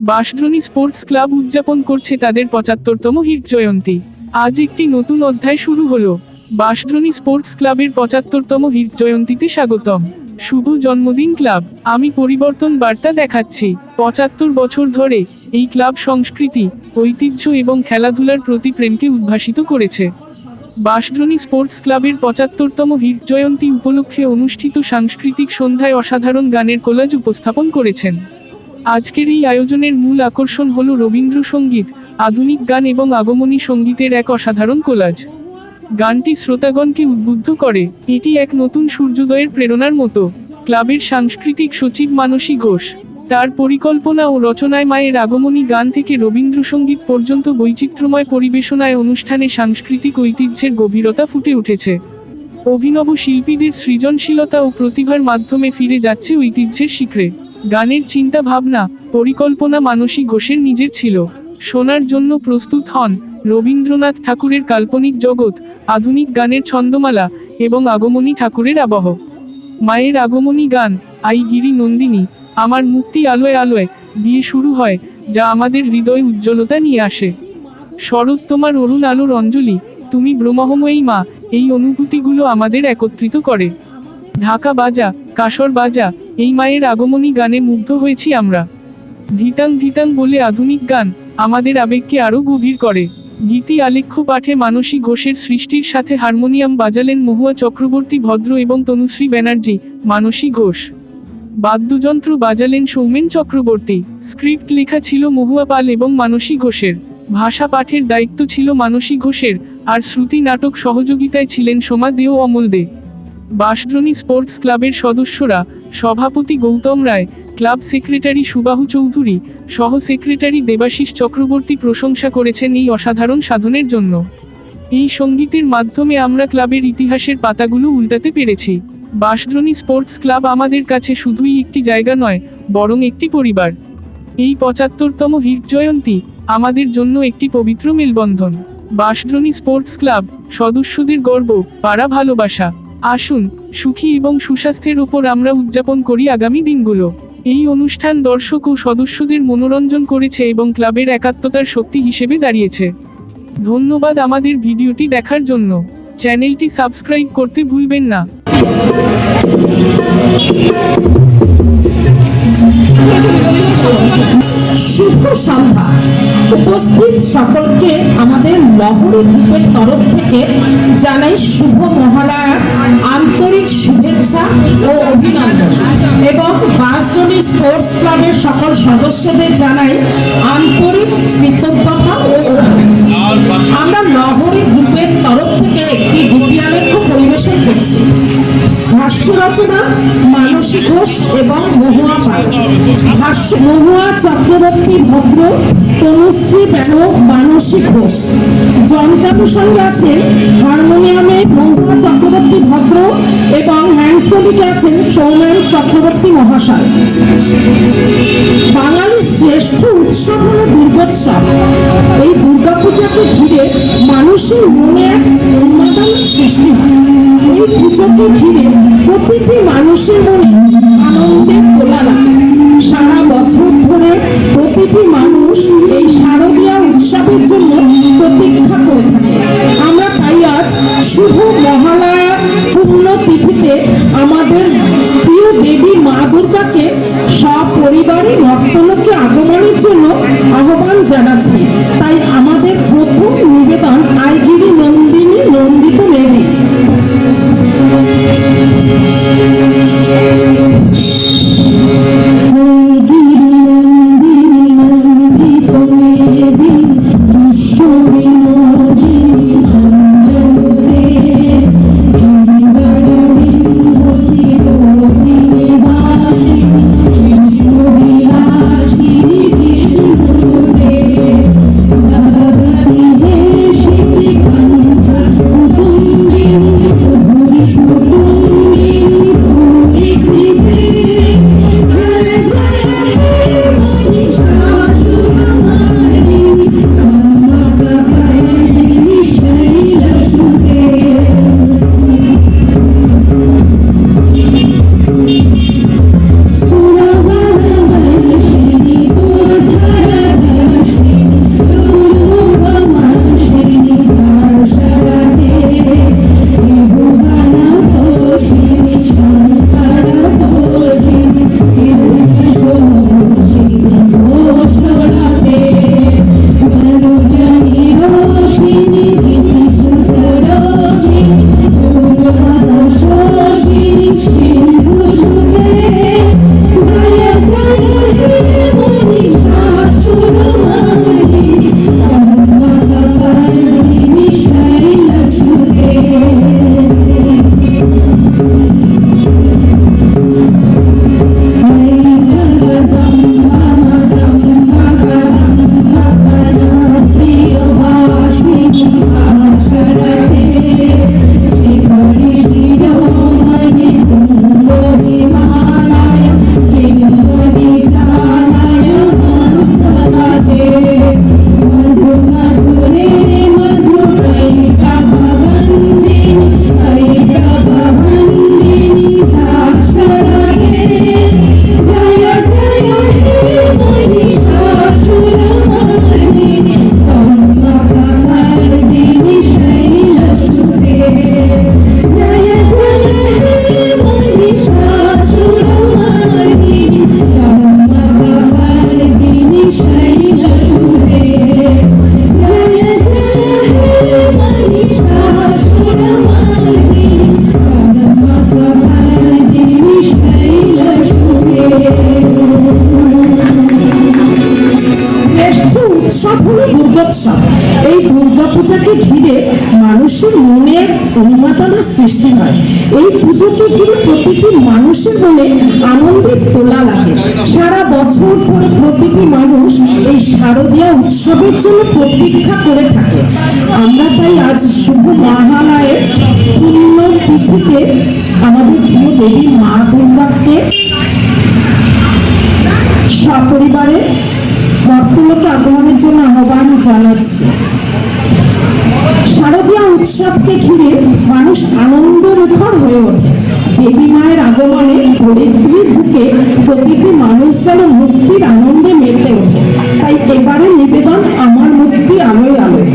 Bansdroni sports club উদযাপন করছে তাদের পঁচাত্তরতম হিট জয়ন্তী। আজ একটি নতুন অধ্যায় শুরু হলো। বাঁশদ্রোণী স্পোর্টস ক্লাবের পঁচাত্তরতম হিট জয়ন্তীতে স্বাগতম। শুভ জন্মদিন ক্লাব, আমি পরিবর্তন বার্তা দেখাচ্ছি। পঁচাত্তর বছর ধরে এই ক্লাব সংস্কৃতি, ঐতিহ্য এবং খেলাধুলার প্রতি প্রেমকে উদ্ভাসিত করেছে। বাঁশদ্রোণী স্পোর্টস ক্লাবের পঁচাত্তরতম হিট জয়ন্তী উপলক্ষে অনুষ্ঠিত সাংস্কৃতিক সন্ধ্যায় অসাধারণ গানের কোলাজ উপস্থাপন করেছেন। আজকের এই আয়োজনের মূল আকর্ষণ হল রবীন্দ্রসঙ্গীত, আধুনিক গান এবং আগমনী সঙ্গীতের এক অসাধারণ কোলাজ। গানটি শ্রোতাগণকে উদ্বুদ্ধ করে, এটি এক নতুন সূর্যোদয়ের প্রেরণার মতো। ক্লাবের সাংস্কৃতিক সচিব মানসী ঘোষ, তার পরিকল্পনা ও রচনায় মায়ের আগমনী গান থেকে রবীন্দ্রসঙ্গীত পর্যন্ত বৈচিত্র্যময় পরিবেশনায় অনুষ্ঠানে সাংস্কৃতিক ঐতিহ্যের গভীরতা ফুটে উঠেছে। অভিনব শিল্পীদের সৃজনশীলতা ও প্রতিভার মাধ্যমে ফিরে যাচ্ছে ঐতিহ্যের শিখরে। গানের চিন্তা ভাবনা পরিকল্পনা মানসী ঘোষের নিজের ছিল। শোনার জন্য প্রস্তুত হন রবীন্দ্রনাথ ঠাকুরের কাল্পনিক জগৎ, আধুনিক গানের ছন্দমালা এবং আগমনী ঠাকুরের আবহ। মায়ের আগমনী গান, আই গিরি নন্দিনী, আমার মুক্তি আলোয় আলোয় দিয়ে শুরু হয়, যা আমাদের হৃদয় উজ্জ্বলতা নিয়ে আসে। শরৎ তোমার অরুণ আলোর অঞ্জলি, তুমি ব্রহ্মময়ী মা, এই অনুভূতিগুলো আমাদের একত্রিত করে। ঢাকা বাজা কাসর বাজা এই মায়ের আগমনী গানে মুগ্ধ হয়েছি আমরা। ধিতাং ধিতাং বলে আধুনিক গান আমাদের আবেগকে আরও গভীর করে। গীতি আলেখ্য পাঠে মানসী ঘোষের সৃষ্টির সাথে হারমোনিয়াম বাজালেন মহুয়া চক্রবর্তী ভদ্র এবং তনুশ্রী ব্যানার্জি, মানসী ঘোষ। বাদ্যযন্ত্র বাজালেন সৌমেন চক্রবর্তী, স্ক্রিপ্ট লেখা ছিল মহুয়া পাল এবং মানসী ঘোষের। ভাষা পাঠের দায়িত্ব ছিল মানসী ঘোষের, আর শ্রুতি নাটক সহযোগিতায় ছিলেন সোমা দে ও অমল দে। বাঁশদ্রোণী স্পোর্টস ক্লাবের সদস্যরা সভাপতি গৌতম রায়, ক্লাব সেক্রেটারি সুবাহু চৌধুরী, সহ সেক্রেটারি দেবাশিস চক্রবর্তী প্রশংসা করেছেন এই অসাধারণ সাধনের জন্য। এই সঙ্গীতের মাধ্যমে আমরা ক্লাবের ইতিহাসের পাতাগুলো উল্টাতে পেরেছি। বাঁশদ্রোণী স্পোর্টস ক্লাব আমাদের কাছে শুধুই একটি জায়গা নয়, বরং একটি পরিবার। এই পঁচাত্তরতম হিট জয়ন্তী আমাদের জন্য একটি পবিত্র মেলবন্ধন। বাঁশদ্রোণী স্পোর্টস ক্লাব সদস্যদের গর্ব, পাড়া ভালোবাসা। আসুন, সুখী এবং সুস্বাস্থ্যের ওপর আমরা উদযাপন করি আগামী দিনগুলো। এই অনুষ্ঠান দর্শক ও সদস্যদের মনোরঞ্জন করেছে এবং ক্লাবের একাত্মতার শক্তি হিসেবে দাঁড়িয়েছে। ধন্যবাদ আমাদের ভিডিওটি দেখার জন্য। চ্যানেলটি সাবস্ক্রাইব করতে ভুলবেন না। শুভ সন্ধ্যা। উপস্থিত সকলকে আমাদের লহরী গ্রুপের তরফ থেকে জানাই শুভ মহালয়ার আন্তরিক শুভেচ্ছা ও অভিনন্দন। এবং বাসডনি স্পোর্টস ক্লাবের সকল সদস্যদের জানাই আন্তরিক কৃতজ্ঞতা ও আমরা লহরী গ্রুপের তরফ থেকে একটি গীতিয়ালেখ্য পরিবেশন করছি। ভাষ্য রচনা ঘোষ এবং মহুয়া পাল। ভাষ্য, মহুয়া চক্রবর্তী ভদ্র, তনুশ্রী ব্যানক মানসী ঘোষ। যন্ত্রাণু সঙ্গে আছেন হারমোনিয়ামে মহুয়া চক্রবর্তী ভদ্র এবং হ্যান্ডসলিতে আছেন সৌমেন চক্রবর্তী মহাশয়। বাঙালির শ্রেষ্ঠ উৎসব হলো দুর্গোৎসব। এই দুর্গাপূজাকে ঘিরে মানুষের মনে এক উন্মাদনার সৃষ্টি এই পুজোকে ঘিরে প্রতিটি মানুষের দুর্গাকে সপরিবারে ভক্তলোকে আগমনের জন্য আহ্বান জানাচ্ছি। উৎসব প্রতীক্ষা করে থাকে। আমরা তাই আজ শুভ মহালয়ের পূর্ণ তিথিতে আমাদের প্রিয় দেবী মা দুর্গাকে সপরিবারে ভক্তলোকে আগমনের জন্য আহ্বান জানাচ্ছি। শারদীয় উৎসবকে ঘিরে মানুষ আনন্দ মুখর হয়ে ওঠে। দেবী মায়ের আগমনে ধরিত্রীর বুকে প্রতিটি মানুষ যেন মুক্তির আনন্দে মেতে ওঠে। তাই এবারে নিবেদন আমার মুক্তি আলোয় আলোয়।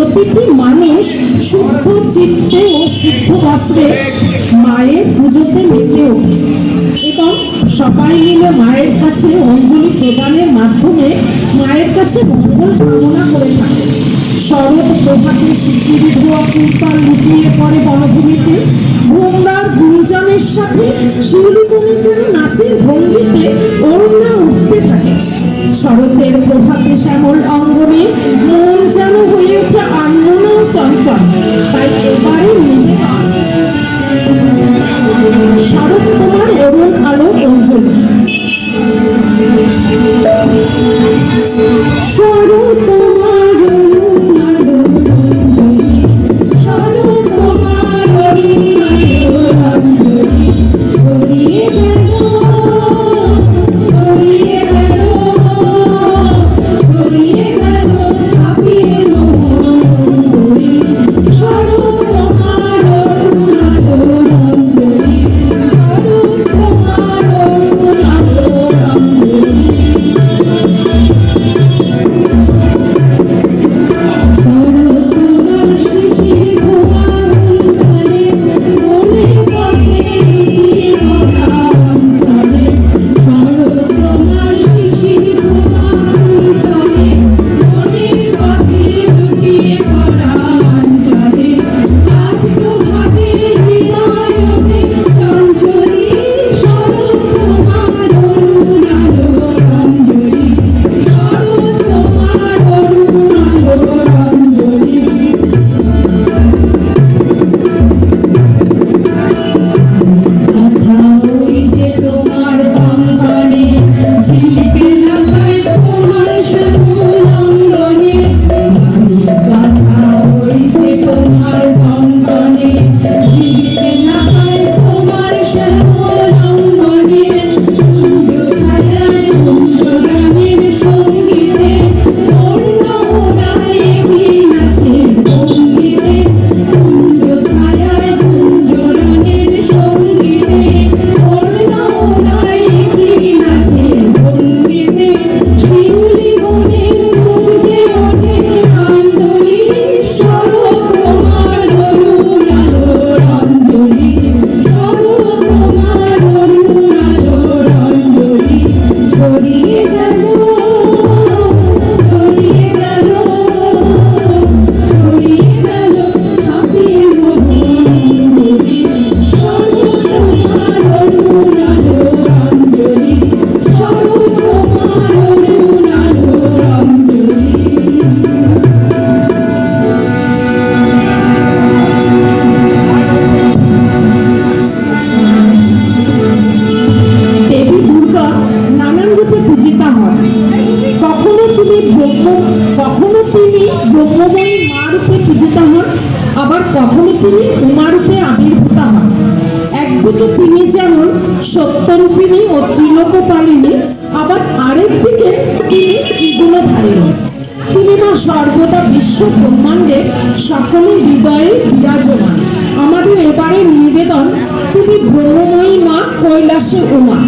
প্রতিটি মানুষ শুদ্ধ চিত্তে ও শুদ্ধ বস্ত্রে মায়ের পুজোতে মেতে ওঠে। এবং সবাই মিলে মায়ের কাছে অঞ্জলি প্রদানের মাধ্যমে মায়ের কাছে মঙ্গল কামনা করে থাকে। শরৎ প্রভাতে শিশির ধোয়া ফুলপাল লুটিয়ে পড়ে বনভূমিতে। ভোমরার গুঞ্জনের সাথে শিউলি যেন নাচের ভঙ্গিতে অরুণা উঠতে থাকে। শরতের প্রভাতে শ্যামল অঙ্গনে মন যেন হয়ে ওঠে আনমন চঞ্চল। তাই এবারে নিবেদন শরৎ কুমার অরুণ আবার কখনো তিনি উমারূপে আবির্ভূত হন একদিকে তিনি যেমন সত্যরূপিণী ও ত্রিলোকপালিনী, আবার আরেক দিকে তিনি ত্রিগুণধারিণী। তিনি মা সর্বদা বিশ্ব ব্রহ্মাণ্ডে সকলের হৃদয়ে বিরাজমান। আমাদের এবারের নিবেদন তুমি ব্রহ্মময়ী মা কৈলাসে উমা।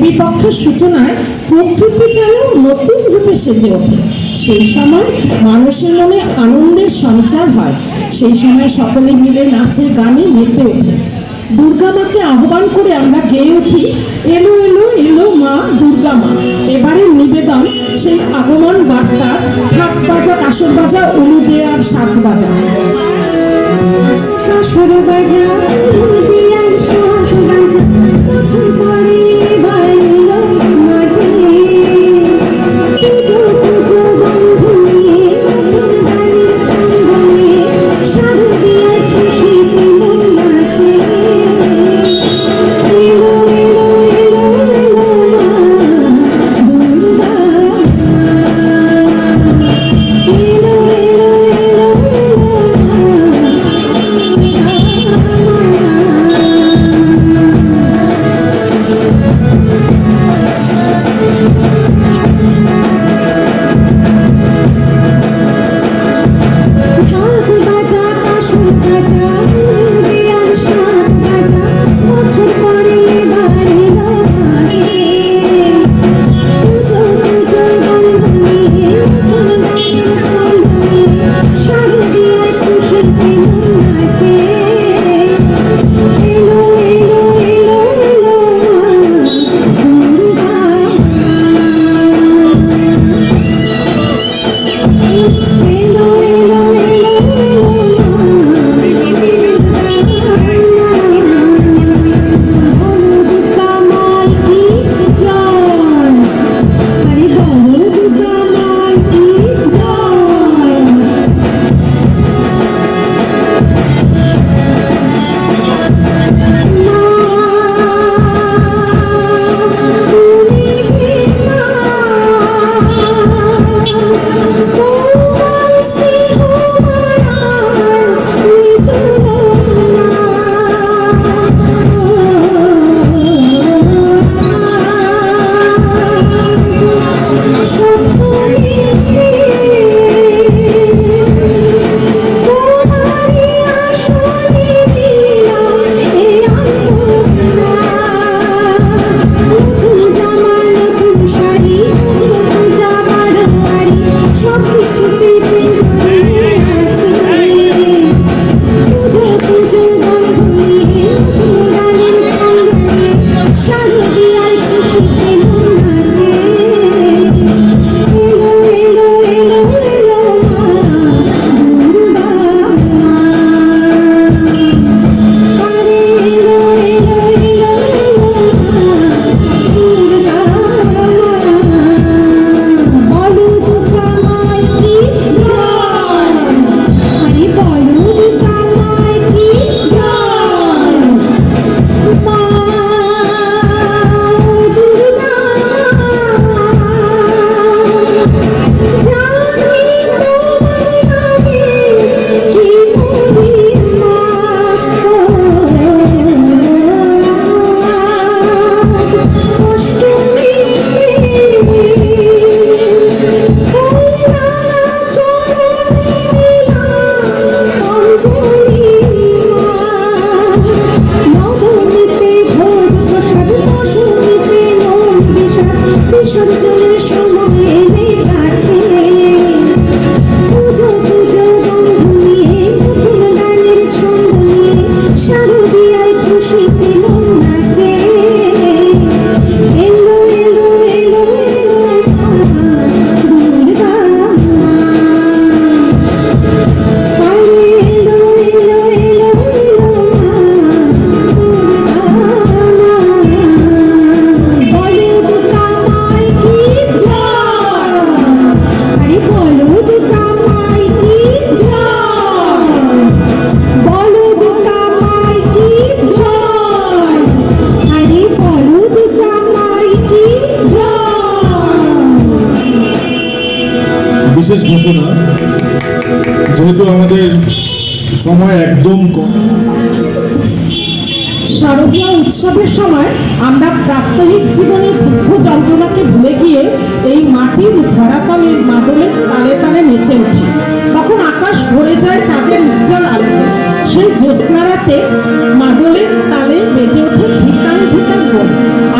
দেবী পক্ষের সূচনায় প্রকৃতি যেন নতুন রূপে সেজে ওঠে। সেই সময় মানুষের মনে আনন্দের সঞ্চার হয়। সেই সময় সকলে মিলে নাচে গানে মেতে ওঠে। দুর্গা মাকে আহ্বান করে আমরা গেয়ে উঠি, এলো এলো এলো মা দুর্গা মা। এবারের নিবেদন সেই আগমন বার্তা ঢাক বাজা কাসর বাজা, উলু দেয়ার শাক বাজা। কাসর বাজা ভরে যায় চাঁদের উজ্জ্বল আলোতে। সেই জ্যোৎস্নারাতে মাদলের তালে বেজে ওঠে ধিকান ধিকান মন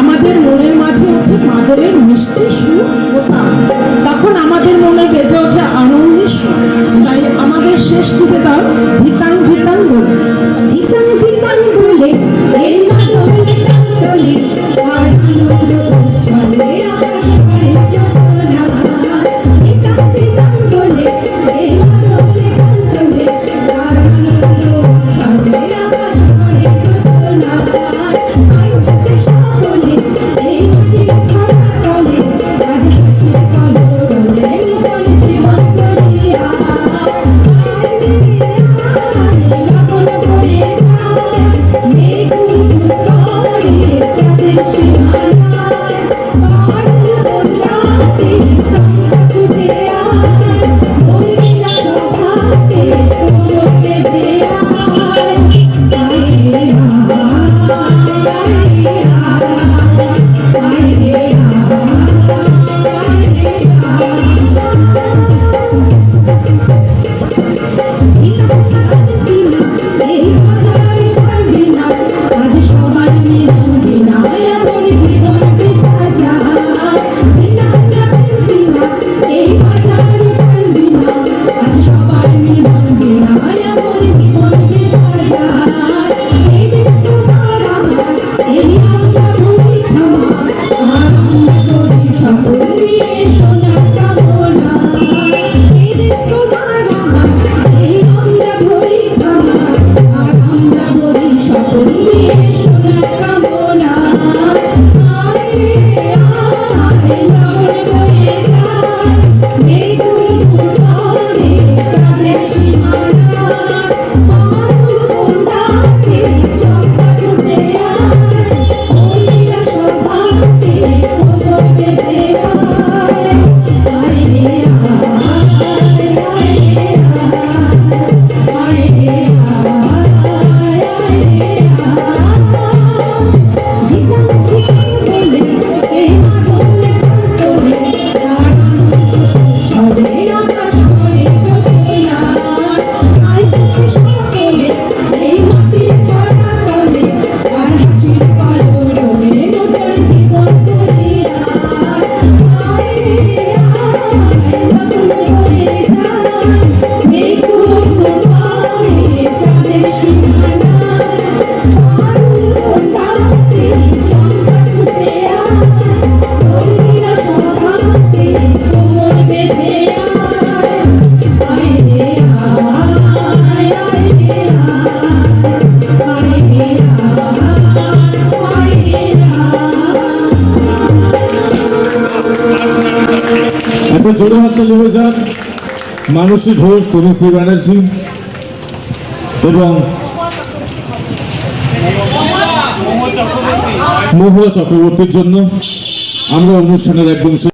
আমাদের মনের মাঝে ওঠে মাদলের মিষ্টি সুর ও তখন আমাদের মনে বেজে ওঠে আনন্দের সুর। তাই আমাদের শেষ দিকে তার ধিকান ধিকান বলে ধিকান ধিকান বলে দেবাশিস ঘোষ তনুশ্রী ব্যানার্জি এবং মহুয়া চক্রবর্তীর জন্য আমরা অনুষ্ঠানের একদম